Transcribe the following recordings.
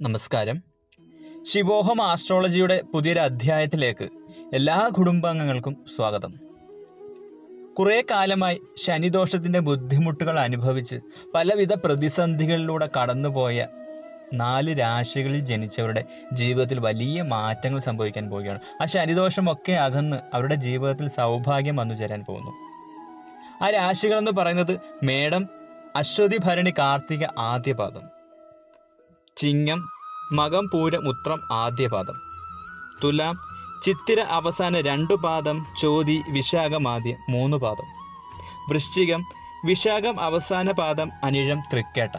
നമസ്കാരം. ശിവോഹം ആസ്ട്രോളജിയുടെ പുതിയൊരു അധ്യായത്തിലേക്ക് എല്ലാ കുടുംബാംഗങ്ങൾക്കും സ്വാഗതം. കുറേ കാലമായി ശനിദോഷത്തിന്റെ ബുദ്ധിമുട്ടുകൾ അനുഭവിച്ച് പലവിധ പ്രതിസന്ധികളിലൂടെ കടന്നുപോയ നാല് രാശികളിൽ ജനിച്ചവരുടെ ജീവിതത്തിൽ വലിയ മാറ്റങ്ങൾ സംഭവിക്കാൻ പോവുകയാണ്. ആ ശനിദോഷമൊക്കെ അകന്ന് അവരുടെ ജീവിതത്തിൽ സൗഭാഗ്യം വന്നു ചേരാൻ പോകുന്നു. ആ രാശികളെന്ന് പറയുന്നത് മേടം അശ്വതി ഭരണി കാർത്തിക ആദ്യപാദം. ചിങ്ങം മകം പൂരം ഉത്രം ആദ്യപാദം തുലാം ചിത്തിര അവസാന രണ്ടു പാദം ചോതി വിശാഖം ആദ്യം മൂന്ന് പാദം. വൃശ്ചികം വിശാഖം അവസാന പാദം അനിഴം തൃക്കേട്ട.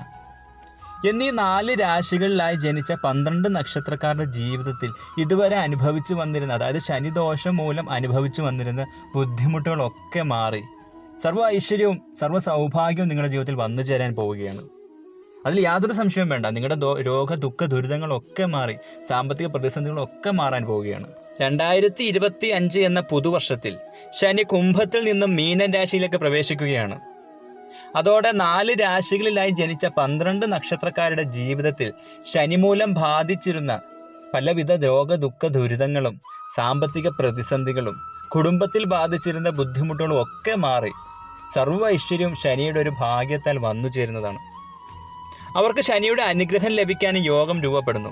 എന്നീ നാല് രാശികളിലായി ജനിച്ച പന്ത്രണ്ട് നക്ഷത്രക്കാരുടെ ജീവിതത്തിൽ ഇതുവരെ അനുഭവിച്ചു വന്നിരുന്ന അതായത് ശനിദോഷം മൂലം അനുഭവിച്ചു വന്നിരുന്ന ബുദ്ധിമുട്ടുകളൊക്കെ മാറി. സർവ ഐശ്വര്യവും സർവ സൗഭാഗ്യവും നിങ്ങളുടെ ജീവിതത്തിൽ വന്നു ചേരാൻ പോവുകയാണ്. അതിൽ യാതൊരു സംശയവും വേണ്ട. നിങ്ങളുടെ രോഗ ദുഃഖ ദുരിതങ്ങളൊക്കെ മാറി സാമ്പത്തിക പ്രതിസന്ധികളൊക്കെ മാറാൻ പോവുകയാണ്. രണ്ടായിരത്തി ഇരുപത്തി അഞ്ച് എന്ന പുതുവർഷത്തിൽ ശനി കുംഭത്തിൽ നിന്നും മീനൻ രാശിയിലേക്ക് പ്രവേശിക്കുകയാണ്. അതോടെ നാല് രാശികളിലായി ജനിച്ച പന്ത്രണ്ട് നക്ഷത്രക്കാരുടെ ജീവിതത്തിൽ ശനി മൂലം ബാധിച്ചിരുന്ന പലവിധ രോഗ ദുഃഖ ദുരിതങ്ങളും സാമ്പത്തിക പ്രതിസന്ധികളും കുടുംബത്തിൽ ബാധിച്ചിരുന്ന ബുദ്ധിമുട്ടുകളും ഒക്കെ മാറി സർവ ഐശ്വര്യവും ശനിയുടെ ഒരു ഭാഗ്യത്താൽ വന്നു ചേരുന്നതാണ് അവർക്ക് ശനിയുടെ അനുഗ്രഹം ലഭിക്കാൻ യോഗം രൂപപ്പെടുന്നു.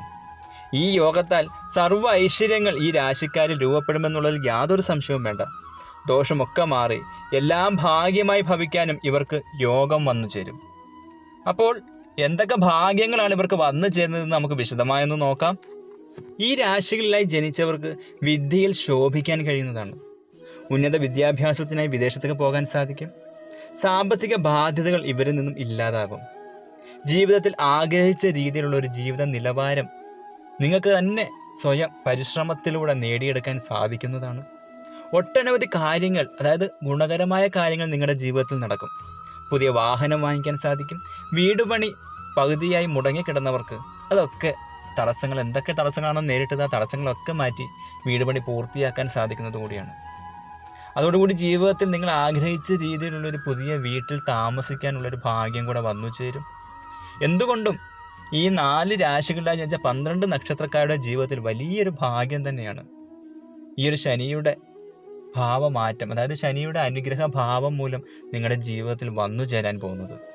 ഈ യോഗത്താൽ സർവ ഐശ്വര്യങ്ങൾ ഈ രാശിക്കാരിൽ രൂപപ്പെടുമെന്നുള്ളതിൽ യാതൊരു സംശയവും വേണ്ട. ദോഷമൊക്കെ മാറി എല്ലാം ഭാഗ്യമായി ഭവിക്കാനും ഇവർക്ക് യോഗം വന്നു ചേരും. അപ്പോൾ എന്തൊക്കെ ഭാഗ്യങ്ങളാണ് ഇവർക്ക് വന്നു ചേരുന്നതെന്ന് നമുക്ക് വിശദമായൊന്ന് നോക്കാം. ഈ രാശികളിലായി ജനിച്ചവർക്ക് വിദ്യയിൽ ശോഭിക്കാൻ കഴിയുന്നതാണ്. ഉന്നത വിദ്യാഭ്യാസത്തിനായി വിദേശത്തേക്ക് പോകാൻ സാധിക്കും. സാമ്പത്തിക ബാധ്യതകൾ ഇവരിൽ നിന്നും ഇല്ലാതാകും. ജീവിതത്തിൽ ആഗ്രഹിച്ച രീതിയിലുള്ള ഒരു ജീവിത നിലവാരം നിങ്ങൾക്ക് തന്നെ സ്വയം പരിശ്രമത്തിലൂടെ നേടിയെടുക്കാൻ സാധിക്കുന്നതാണ്. ഒട്ടനവധി കാര്യങ്ങൾ അതായത് ഗുണകരമായ കാര്യങ്ങൾ നിങ്ങളുടെ ജീവിതത്തിൽ നടക്കും. പുതിയ വാഹനം വാങ്ങിക്കാൻ സാധിക്കും. വീട് പണി പകുതിയായി മുടങ്ങിക്കിടന്നവർക്ക് അതൊക്കെ തടസ്സങ്ങൾ എന്തൊക്കെ തടസ്സങ്ങളാണോ നേരിട്ടത് ആ തടസ്സങ്ങളൊക്കെ മാറ്റി വീട് പണി പൂർത്തിയാക്കാൻ സാധിക്കുന്നത് കൂടിയാണ്. അതോടുകൂടി ജീവിതത്തിൽ നിങ്ങൾ ആഗ്രഹിച്ച രീതിയിലുള്ള ഒരു പുതിയ വീട്ടിൽ താമസിക്കാനുള്ളൊരു ഭാഗ്യം കൂടെ വന്നു ചേരും. എന്തുകൊണ്ടും ഈ നാല് രാശികളിലായി ജനിച്ച പന്ത്രണ്ട് നക്ഷത്രക്കാരുടെ ജീവിതത്തിൽ വലിയൊരു ഭാഗ്യം തന്നെയാണ്. ഈ ഒരു ശനിയുടെ ഭാവമാറ്റം അതായത് ശനിയുടെ അനുഗ്രഹ ഭാവം മൂലം നിങ്ങളുടെ ജീവിതത്തിൽ വന്നു ചേരാൻ പോകുന്നത്.